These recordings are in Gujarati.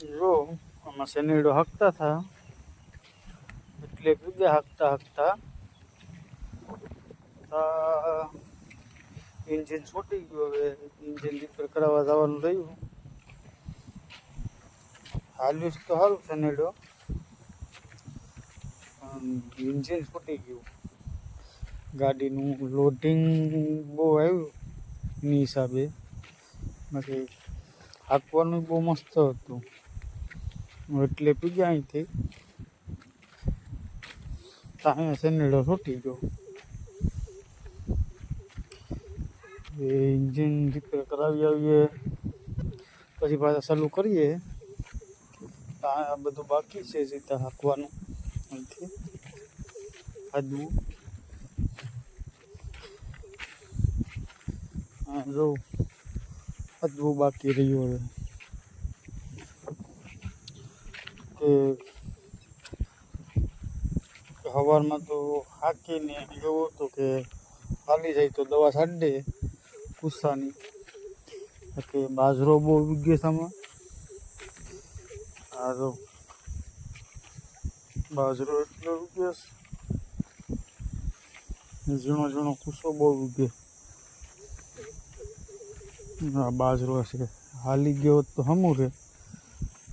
જો, આમાં શનિડો હાંકતા હતા. એટલે કીધે હાંકતા હાંકતા ઇન્જિન છૂટી ગયું. હવે ઇન્જિન રિપેર કરાવવા જવાનું રહ્યું. હાલ્યું તો સારું શનિડો. ઇન્જિન છૂટી ગયું. ગાડીનું લોડિંગ બહુ આવ્યું એની હિસાબે. બાકી હાંકવાનું બહુ મસ્ત હતું. એટલે પીગ્યા અહીંથી ત્યાં શનેડો છૂટી ગયો. એ એન્જિન રિપેર કરાવી આવીએ. પછી પાછા ચાલુ કરીએ. ત્યાં આ બધું બાકી છે સીધા હાંકવાનું. અહીંથી હાદવું હા જો અદવું બાકી રહ્યું હવે. કે સવારમાં તો હાકીને એવું હતું કે હાલી જાય તો દવા છાડી દે ગુસ્સાની. કે બાજરો બહુ ઉગી ગયો આમાં. આ તો બાજરો એટલો ઉગ્યો ઝીણો ઝીણો કુસો બહુ ઉગ્યો બાજરો હશે હાલી ગયો તો હમું રે.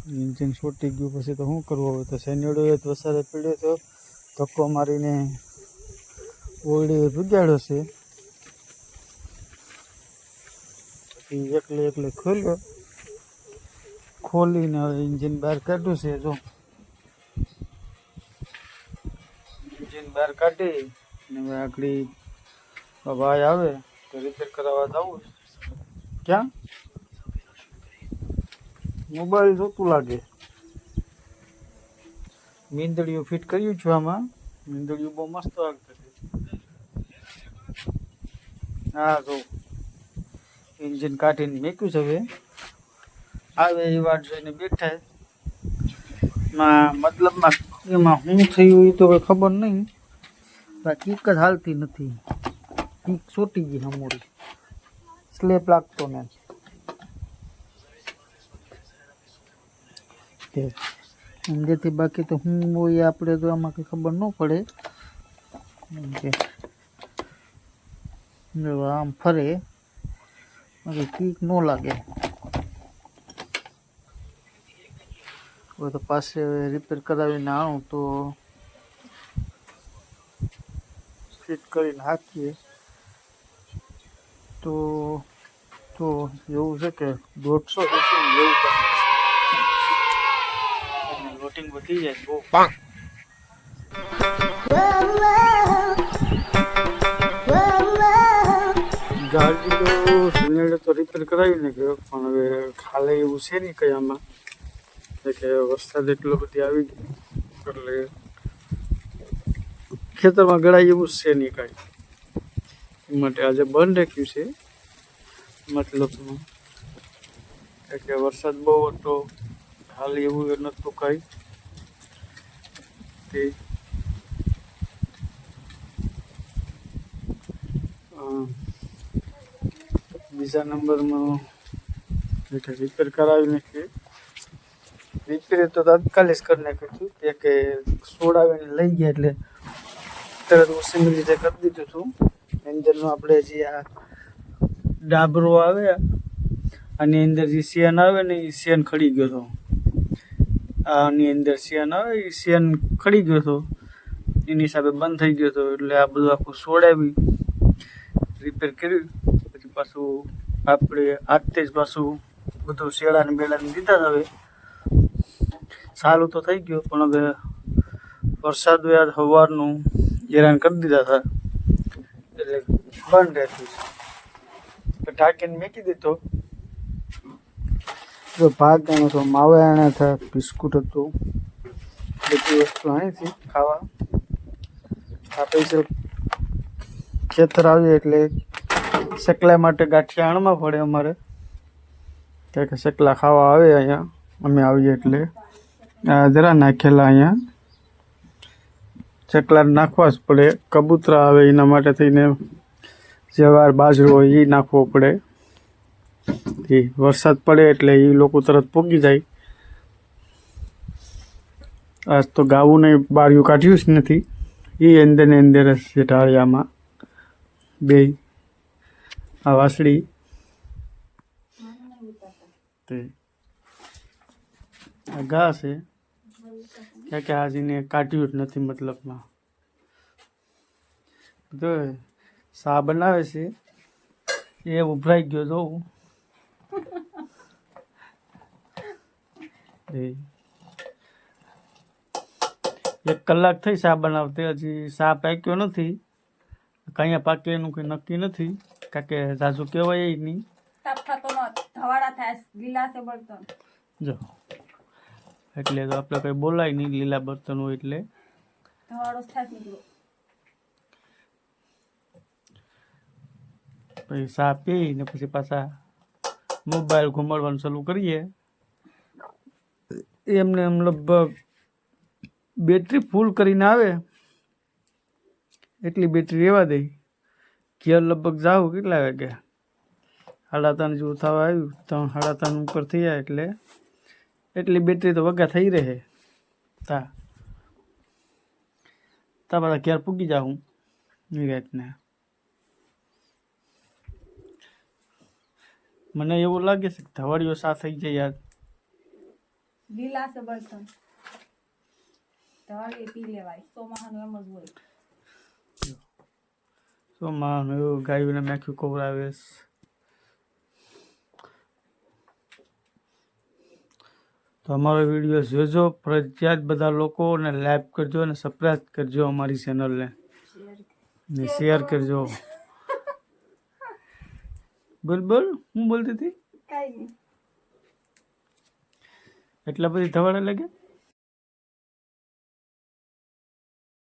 ઇન્જિન છૂટી ગયું પછી તો શું કરવું? હવે તો શેનેડો એ તો વસારે પીડ્યો તો ધક્કો મારીને ઓરડીએ ભૂગાડ્યો છે. પછી એકલે એકલે ખોલ્યો. ખોલીને હવે ઇન્જિન બહાર કાઢ્યું છે, જો. ઇન્જિન બહાર કાઢી ને હવે આગળ ભાઈ આવે તો રિપેર કરાવવા જવું છે. ક્યાં? મોબાઈલ જોતું લાગે. મીંદડીઓ ફિટ કર્યું છું આમાં? મીંદડીઓ બહુ મસ્ત વાગતી છે. હા, જો. એન્જિન કાઢીને મેક્યું છે હવે. આવે એ વાત જોઈને બેઠા માં મતલબમાં એમાં શું થયું એ તો હવે ખબર નહીં. પણ કીક જ હાલતી નથી. કીક ચોટી ગઈ હમોડી સ્લેપ લાગતો ને તે જેથી બાકી તો હું હોય એ આપણે તો આમાં કંઈ ખબર ન પડે. એમ કે, જો આમ ફરે, બાકી કીક ન લાગે. હવે તો પાસે રિપેર કરાવીને આવું તો ફિટ કરીને હાકીએ. તો તો એવું છે કે દોઢસો રૂપિયા જેવું લોટિંગ વધી જાય બહુ. ગાડી તો સિલિન્ડર તો રિપેર કરાવી નાખ્યો પણ હવે ખાલે એવું છે નહીં કંઈ આમાં. એટલે કે વરસાદ એટલો બધી આવી ગયો. એટલે ખેતરમાં ગળાય એવું છે નહીં કાંઈ. એ માટે આજે બંધ રાખ્યું છે. મતલબમાં. એટલે કે વરસાદ બહુ હતો હાલ એવું નહોતું કાંઈ. તે બીજા નંબરમાં રિપેર કરાવી નાખી રિપેર તો તાત્કાલિક કરી નાખ્યું હતું. કે સોડાવીને લઈ ગયા એટલે તરત વોશિંગ રીતે કરી દીધું હતું. એન્જલનું આપણે જે આ ડાબરો આવે અને અંદર જે સિયન આવે ને એ સિયન ખડી ગયો હતો. આની અંદર સિયાન આવે એ શિયાન ખડી ગયો હતો. એની હિસાબે બંધ થઈ ગયો હતો, એટલે આ બધું આખું સોડાવી રિપેર કર્યું. પછી પાછું આપણે આજે જ પાછું બધું શેડાને બેડાને દીધા હવે. સારું તો થઈ ગયું, પણ હવે વરસાદ વ્યાજ સવારનું હેરાન કરી દીધા હતા. એટલે બંધ રહેતું છે. ઢાંકીને મેકી દીધો. જો ભાગ ગણો તો માવે આણે હતા બિસ્કુટ હતું, બધી વસ્તુ અહીંથી ખાવા આપણે છે ખેતર આવીએ એટલે શકલા માટે ગાંઠિયા આણવા પડે અમારે. કારણ કે શકલા ખાવા આવે અહીંયા. અમે આવીએ એટલે. જરા નાખેલા અહીંયા. ચકલા નાખવા જ પડે. કબૂતરા આવે એના માટે થઈને, જવાર બાજરો હોય એ નાખવો પડે. એ વરસાદ પડે એટલે એ લોકો તરત પોગી જાય. આજ તો ગાવું નહીં બારીઓ કાઢ્યું જ નથી. એ અંદર ને જ છે ઢાળિયામાં. બે. આ વાસળી. તે. આ ઘા છે. ક્યાં કે હાજીને કાઢ્યું જ નથી મતલબમાં. તો સા બનાવે છે. એ ઉભરાઈ ગયો જોઉં એ એક કલાક થઈ સા બનાવતે હજી સા પાક્યો નથી. કઅહીંયા પાકે એનું કંઈ નક્કી નથી. કારણ કે રાજુ કહેવાય નહીં. જો. એટલે તો આપણે કંઈ બોલાય નહીં લીલા બર્તન હોય એટલે. પછી સા પી ને પછી પાછા મોબાઈલ ઘુમાડવાનું ચાલુ કરીએ. એમને એમ લગભગ બેટરી ફૂલ કરીને આવે, એટલી બેટરી રહેવા દઈ ઘેર લગભગ જાવ કેટલા વાગે? સાડા ત્રણ જેવું થવા આવ્યું. ત્રણ, સાડા ત્રણ ઉપર થઈ જાય એટલે, એટલી બેટરી તો વગા થઈ રહે. તા તા બધા ઘેર પૂગી જાઉં નિરાતને મને એવું લાગે છે કે ધવાડીઓ સા થઈ જાય યાર. લીલા છે બળતણ. ધવાડી પી લેવાય. ચોમાસાનું એમ જ હોય. શું માનું એવું ગાયું મેખ્યું ખવડાવે છે. તો અમારો વીડિયો જોજો. ફરજિયાત બધા લોકોને લાઈક કરજો અને સબસ્ક્રાઈબ કરજો અમારી ચેનલને ને. શેર કરજો. બોલ બોલ. હું બોલતી હતી? કાંઈ નહીં. એટલા બધી ધવાડા લાગે?